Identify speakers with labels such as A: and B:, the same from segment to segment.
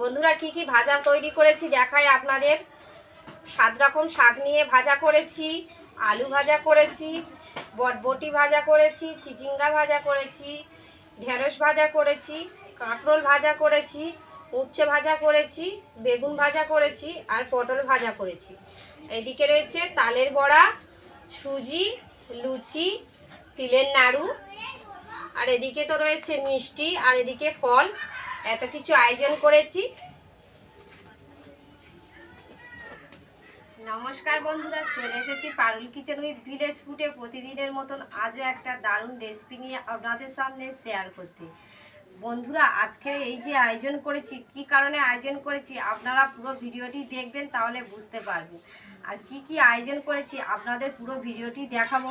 A: বন্ধুরা, কি কি ভাজা তৈরি করেছি দেখাই আপনাদের। সাত রকম শাক নিয়ে ভাজা করেছি, আলু ভাজা করেছি, বটবটি ভাজা করেছি, চিচিঙ্গা ভাজা করেছি, ঢেঁড়স ভাজা করেছি, কাঁকরোল ভাজা করেছি, উচ্ছে ভাজা করেছি, বেগুন ভাজা করেছি আর পটল ভাজা করেছি। এদিকে রয়েছে তালের বড়া, সুজি, লুচি, তিলের নাড়ু। আর এদিকে তো রয়েছে মিষ্টি, আর এদিকে ফল। এত কিছু আয়োজন করেছি। নমস্কার বন্ধুরা, চলে এসেছি পারুল কিচেন উইথ ভিলেজ ফুটে প্রতিদিনের মতন আজও একটা দারুণ রেসিপি নিয়ে আপনাদের সামনে শেয়ার করতে। বন্ধুরা, আজকে এই যে আয়োজন করেছি, কি কারণে আয়োজন করেছি, আপনারা পুরো ভিডিওটি দেখবেন, তাহলে বুঝতে পারবেন। আর কি কি আয়োজন করেছি, আপনাদের পুরো ভিডিওটি দেখাবো।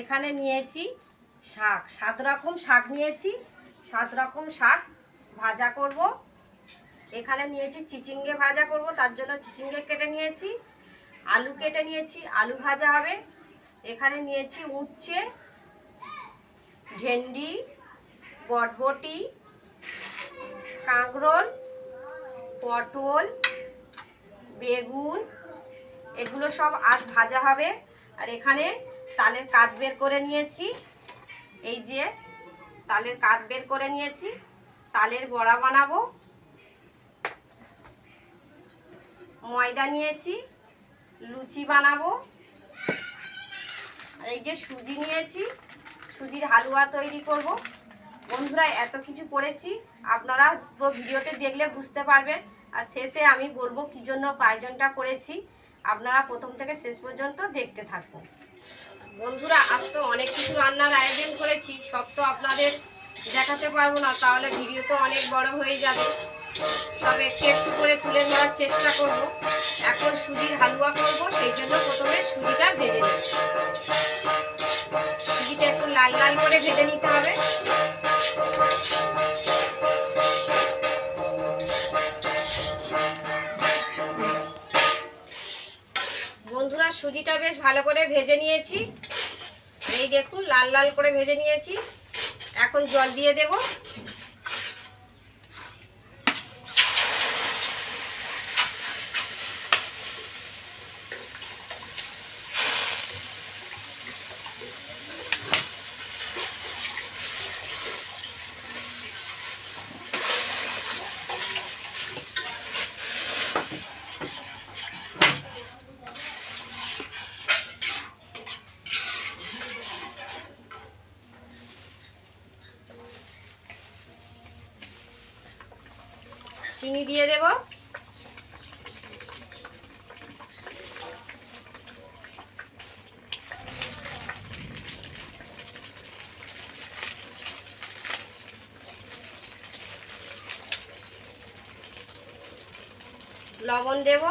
A: এখানে নিয়েছি শাক, সাত রকম শাক নিয়েছি। সাত রকম শাক ভাজা করব। এখানে নিয়েছি চিচিঙ্গে ভাজা করব, তার জন্য চিচিঙ্গে কেটে নিয়েছি। আলু কেটে নিয়েছি, আলু ভাজা হবে। এখানে নিয়েছি উচ্ছে, ভেন্ডি, বটবটি, কাঁকরোল, পটল, বেগুন, এগুলো সব আজ ভাজা হবে। আর এখানে তালের কাঠ বের করে নিয়েছি। এই যে তালের কাঠ বের করে নিয়েছি, তালের বড়া বানাবো। ময়দা নিয়েছি, লুচি বানাবো। এই যে সুজি নিয়েছি, সুজির হালুয়া তৈরি করব। বন্ধুরা, এত কিছু করেছি, আপনারা পুরো ভিডিওতে দেখলে বুঝতে পারবেন। আর শেষে আমি বলব কী জন্য আয়োজনটা করেছি। আপনারা প্রথম থেকে শেষ পর্যন্ত দেখতে থাকুন। বন্ধুরা, আজ তো অনেক কিছু রান্নার আয়োজন করেছি, সব তো আপনাদের দেখাতে পারব না, তাহলে ভিডিও তো অনেক বড় হয়ে যাবে। সব একটু একটু করে তুলে ধরার চেষ্টা করব। এখন সুজির হালুয়া করব, সেই জন্য প্রথমে সুজিটা ভেজে নেব। সুজিটা একটু লাল লাল করে ভেজে নিতে হবে। বন্ধুরা, সুজিটা বেশ ভালো করে ভেজে নিয়েছি। এই দেখুন লাল লাল করে ভেজে নিয়েছি। এখন জল দিয়ে দেব চিনি দিয়ে দেব লবণ দেব।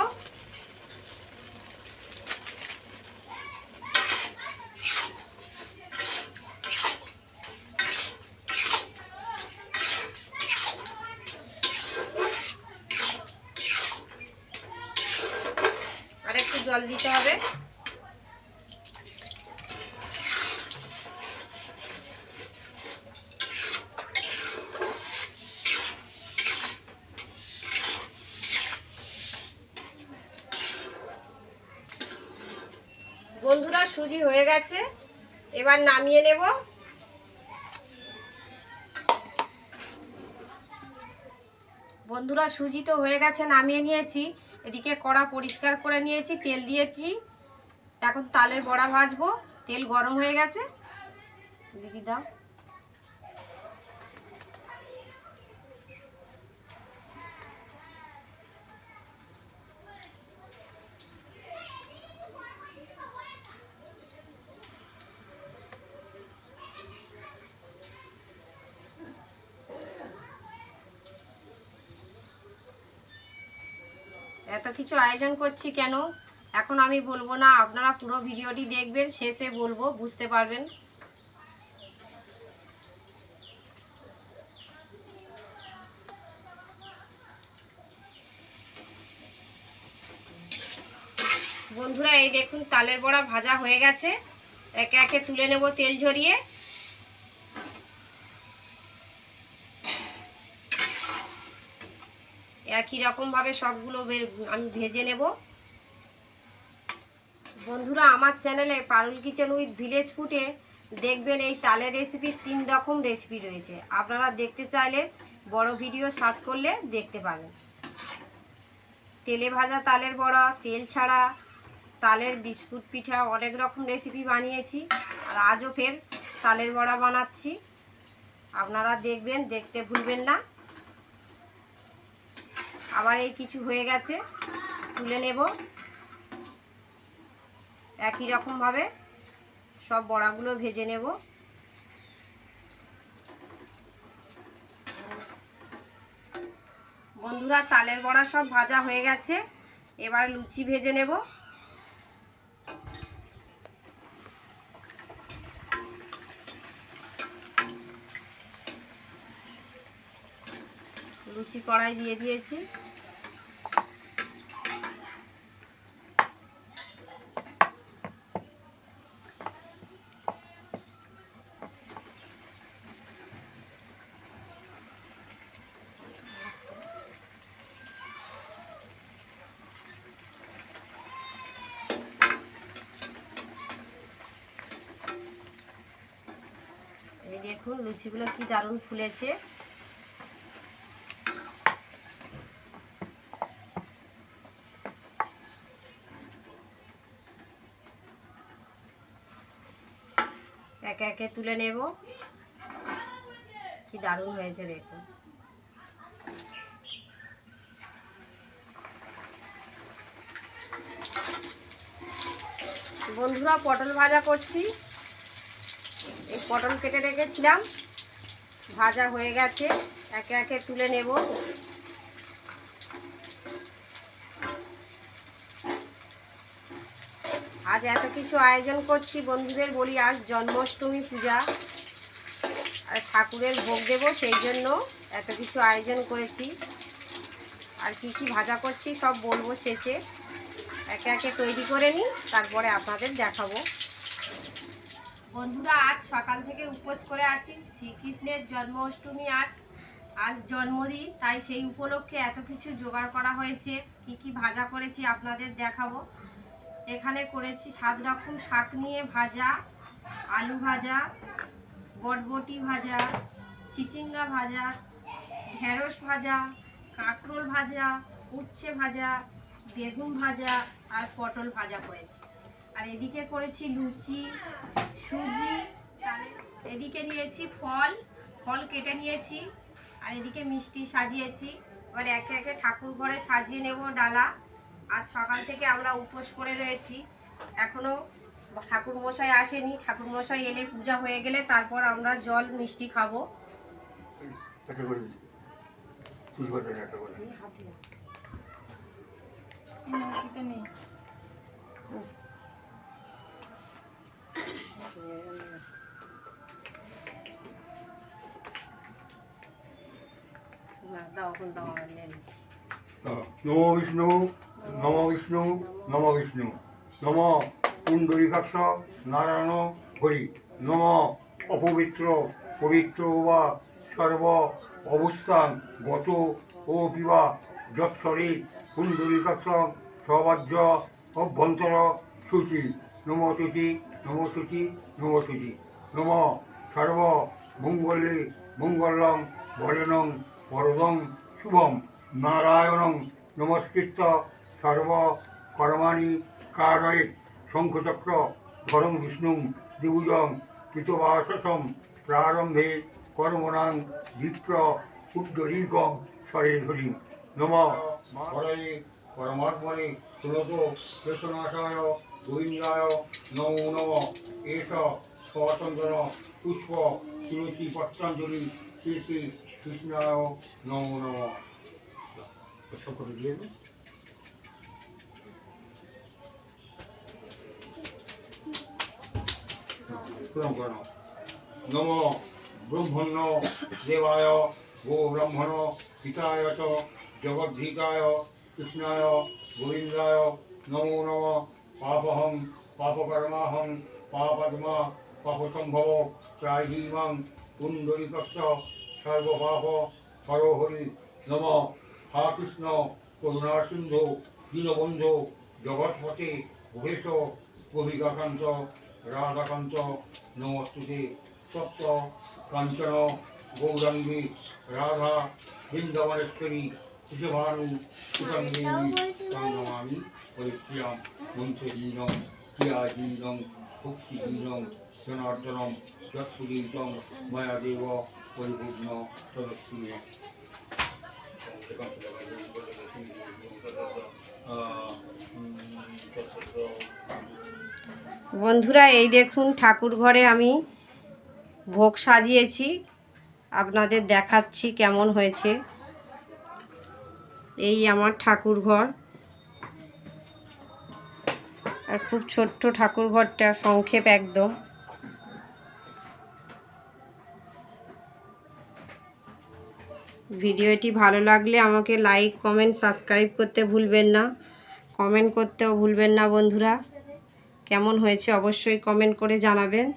A: আর একটু জল দিতে হবে। বন্ধুরা সুজি হয়ে গেছে। এবার নামিয়ে নেব। বন্ধুরা, সুজি তো হয়ে গেছে, নামিয়ে নিয়েছি। এদিকে কড়া পরিষ্কার করে নিয়েছি, তেল দিয়েছি। এখন তালের বড়া ভাজবো। তেল গরম হয়ে গেছে। দিদি দাও এত কিছু আয়োজন করছি কেন? এখন আমি বলব না, আপনারা পুরো ভিডিওটি দেখবেন, শেষে বলব, বুঝতে পারবেন। বন্ধুরা, এই দেখুন, তালের বড়া ভাজা হয়ে গেছে। একে একে তুলে নেব তেল ঝরিয়ে। একই রকমভাবে সবগুলো আমি ভেজে নেব। বন্ধুরা, আমার চ্যানেলে পারুল কিচেন উইথ ভিলেজ ফুটে দেখবেন এই তালের রেসিপির তিন রকম রেসিপি রয়েছে। আপনারা দেখতে চাইলে বড় ভিডিও সার্চ করলে দেখতে পাবেন। তেলে ভাজা তালের বড়া, তেল ছাড়া তালের বিস্কুট পিঠা অনেক রকম রেসিপি বানিয়েছি। আর আজও ফের তালের বড়া বানাচ্ছি। আপনারা দেখবেন, দেখতে ভুলবেন না। আবার এই কিছু হয়ে গেছে। তুলে নেব। একই রকমভাবে সব বড়াগুলো ভেজে নেব। বন্ধুরা, তালের বড়া সব ভাজা হয়ে গেছে। এবার লুচি ভেজে নেব। লুচি কড়াই দিয়ে দিয়েছি। দেখুন লুচিগুলো কি দারুণ ফুলেছে। একে একে তুলে নেব। কি দারুণ হয়েছে দেখুন। বন্ধুরা, পটল ভাজা করছি। এই পটল কেটে রেখেছিলাম। ভাজা হয়ে গেছে। একে একে তুলে নেব। আজ এত কিছু আয়োজন করছি, বন্ধুদের বলি আজ জন্মাষ্টমী পূজা। আর ঠাকুরের ভোগ দেবো, সেই জন্য এত কিছু আয়োজন করেছি। আর কি কি ভাজা করছি সব বলব শেষে। একে একে তৈরি করে নিই, তারপরে আপনাদের দেখাবো। বন্ধুরা, আজ সকাল থেকে উপোস করে আছি। শ্রীকৃষ্ণের জন্মাষ্টমী আজ। আজ জন্মদিন, তাই সেই উপলক্ষে এত কিছু জোগাড় করা হয়েছে। কি কি ভাজা করেছি আপনাদের দেখাবো। এখানে করেছি সাত রকম শাক নিয়ে ভাজা, আলু ভাজা, বটবটি ভাজা, চিচিঙ্গা ভাজা, ঢেঁড়স ভাজা, কাঁকরোল ভাজা, উচ্ছে ভাজা, বেগুন ভাজা আর পটল ভাজা করেছি। আর এদিকে করেছি লুচি, সুজি এদিকে নিয়েছি ফল ফল কেটে নিয়েছি, আর এদিকে মিষ্টি সাজিয়েছি। এবার একে একে ঠাকুর ঘরে সাজিয়ে নেব ডালা। আজ সকাল থেকে আমরা উপোস করে রয়েছি। এখনও ঠাকুর মশাই আসেনি। ঠাকুর মশাই এলে পূজা হয়ে গেলে তারপর আমরা জল মিষ্টি খাব। দাও এখন দাও নেন
B: নম বিষ্ণু। নম বিষ্ণু নম বিষ্ণু। নম পুণ্ডরীকাক্ষ, নারায়ণ হরি। নম অপবিত্র, পবিত্র বা সর্ব অবস্থান, গত ও পিবা যৎসরি, পুণ্ডরীকাক্ষ সবাজ্য অভ্যন্তর সূচি। নম সূচি নম সূচি নম সূচি। নম সর্ব মঙ্গলে মঙ্গলম বরেণং বরদং শুভম। নারায়ণং, নমস্কৃত্য। সর্ব কর্মাণি কারয়েত শঙ্খচক্র ধরং বিষ্ণু দিবুজং কৃতবাসসম প্রারম্ভে কর্মণাং বিপ্র উদ্দরীকং স্বরে ধরি নম। হরে পরমাত্মনে তুলত কৃষ্ণনাশায় গোবিন্দায় নমো নম। এষ স্বতন্ত্র পুষ্প তুলসী পত্রাঞ্জলি শ্রী শ্রী কৃষ্ণায় নমো নম। সব করে দিয়ে দিন প্রণাম করো নম ব্রহ্মণ্য দেবায় গো ব্রহ্মণ পিতায় চ জগদ্ধিতায় কৃষ্ণায় গোবিন্দায় নমো নম পাপহং পাপকর্মাহং পাপাত্মা পাপসম্ভব ত্রাহিমাং পুণ্ডরিকস্য সর্বপাপ হর হরি নম হা কৃষ্ণ করুণা সিন্ধু দীনবন্ধু জগৎপতি মহেশ কবিকাকান্ত রাধাকান্ত নমস্তুতে সত্য কাঞ্চন গৌরাঙ্গী রাধা বৃন্দাবনেশ্বরী কুশভানু কুসঙ্গিনী সংগ্রামী পরিক্রিয়াম মন্ত্রীনম ক্রিয়াজীনম ভক্তিহীনম জনার্দনম যৎপুরীতম মায়াদেব পরিপূর্ণ সদস্যী
A: বন্ধুরা, এই দেখুন ঠাকুর ঘরে আমি ভোগ সাজিয়েছি। আপনাদের দেখাচ্ছি কেমন হয়েছে। এই আমার ঠাকুর ঘর আর খুব ছোট্ট ঠাকুর ঘরটা সংক্ষেপ একদম। ভিডিওটি ভালো লাগলে আমাকে লাইক, কমেন্ট, সাবস্ক্রাইব করতে ভুলবেন না। কমেন্ট করতেও ভুলবেন না, বন্ধুরা। কেমন হয়েছে অবশ্যই কমেন্ট করে জানাবেন।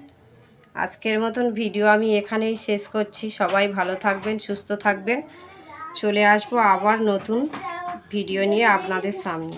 A: আজকের মতন ভিডিও আমি এখানেই শেষ করছি। সবাই ভালো থাকবেন, সুস্থ থাকবেন। চলে আসব আবার নতুন ভিডিও নিয়ে আপনাদের সামনে।